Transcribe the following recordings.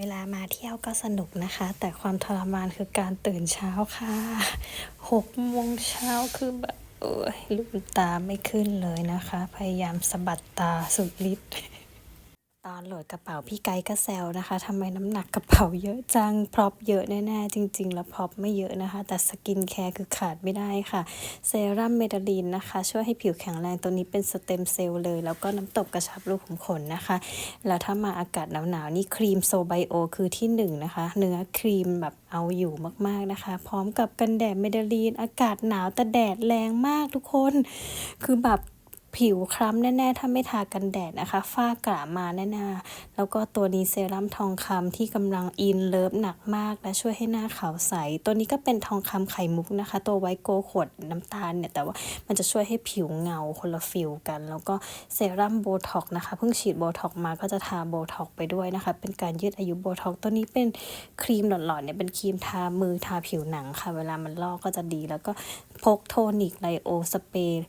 เวลามาเที่ยวก็สนุกนะคะ แต่ความทรมานคือการตื่นเช้าค่ะหกโมงเช้าคือแบบเออลืมตาไม่ขึ้นเลยนะคะ พยายามสะบัดตาสุดฤทธิ์ ตอนโหลดกระเป๋าพี่ไกด์ก็แซวนะคะทำไมน้ำหนักกระเป๋าเยอะจัง พร็อพเยอะแน่ ๆ จริง ๆ แล้วพร็อพไม่เยอะนะคะ แต่สกินแคร์คือขาดไม่ได้ค่ะ เซรั่มเมดาลีนนะคะ ช่วยให้ผิวแข็งแรงตัวนี้เป็นสเต็มเซลล์เลย แล้วก็น้ำตบกระชับรูขุมขนนะคะ แล้วถ้ามาอากาศหนาวๆนี่ครีมโซไบโอคือที่หนึ่งนะคะ เนื้อครีมแบบเอาอยู่มากๆนะคะ พร้อมกับกันแดดเมดาลีนอากาศหนาวแต่แดดแรงมากทุกคน คือแบบ ผิวคล้ำแน่ ๆ ถ้าไม่ทากันแดดนะคะฝ้ากระมาแน่ๆแล้วก็ตัวนี้เซรั่มทองคำที่กำลังอินเลิฟหนักมาก และช่วยให้หน้าขาวใส ตัวนี้ก็เป็นทองคำไข่มุกนะคะ ตัวไวโกขวดน้ำตาลเนี่ยแต่ว่ามันจะช่วยให้ผิวเงาคนละฟิลกัน แล้วก็เซรั่มโบท็อกนะคะเพิ่งฉีดโบท็อกมาก็จะทาโบท็อกไปด้วยนะคะ เป็นการยืดอายุโบท็อกตัวนี้เป็นครีมหลอดๆเนี่ยเป็นครีมทามือทาผิวหนังค่ะ เวลามันลอกก็จะดี แล้วก็พกโทนิกไลโอสเปรย์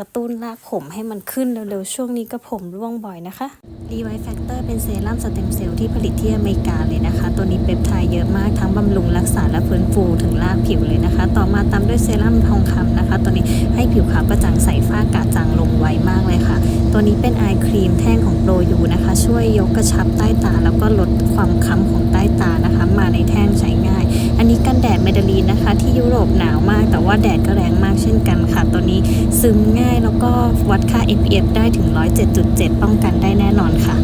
กระตุ้นรากผมให้มันขึ้นเร็วๆ ช่วงนี้ก็ผมร่วงบ่อยนะคะ r e v i v Factor เป็นเซรั่มสเต็มเซลล์ที่ผลิตที่อเมริกาเลยนะคะ ตัวนี้เปปไทด์เยอะมากทั้งบำรุงรักษาและฟื้นฟูถึงรากผิวเลยนะคะ ต่อมาตามด้วยเซรั่มทองคำนะคะ ตัวนี้ให้ผิวขาวกระจ่างใสฝ้ากระจางลงไวมากเลยค่ะ ตัวนี้เป็นไอครีมแท่งของโปรยูนะคะ ช่วยยกกระชับใต้ตา แล้วก็ลดความค้ำของใต้ตานะคะ มาในแท่งใช้ง่าย อันนี้กันแดดเมดลีนนะคะ ที่ยุโรปหนาวมาก แต่ว่าแดดก็แรงมากเช่นกัน ตัวนี้ซึมง่ายแล้วก็วัดค่า SPF ได้ถึง 107.7 ป้องกันได้แน่นอนค่ะ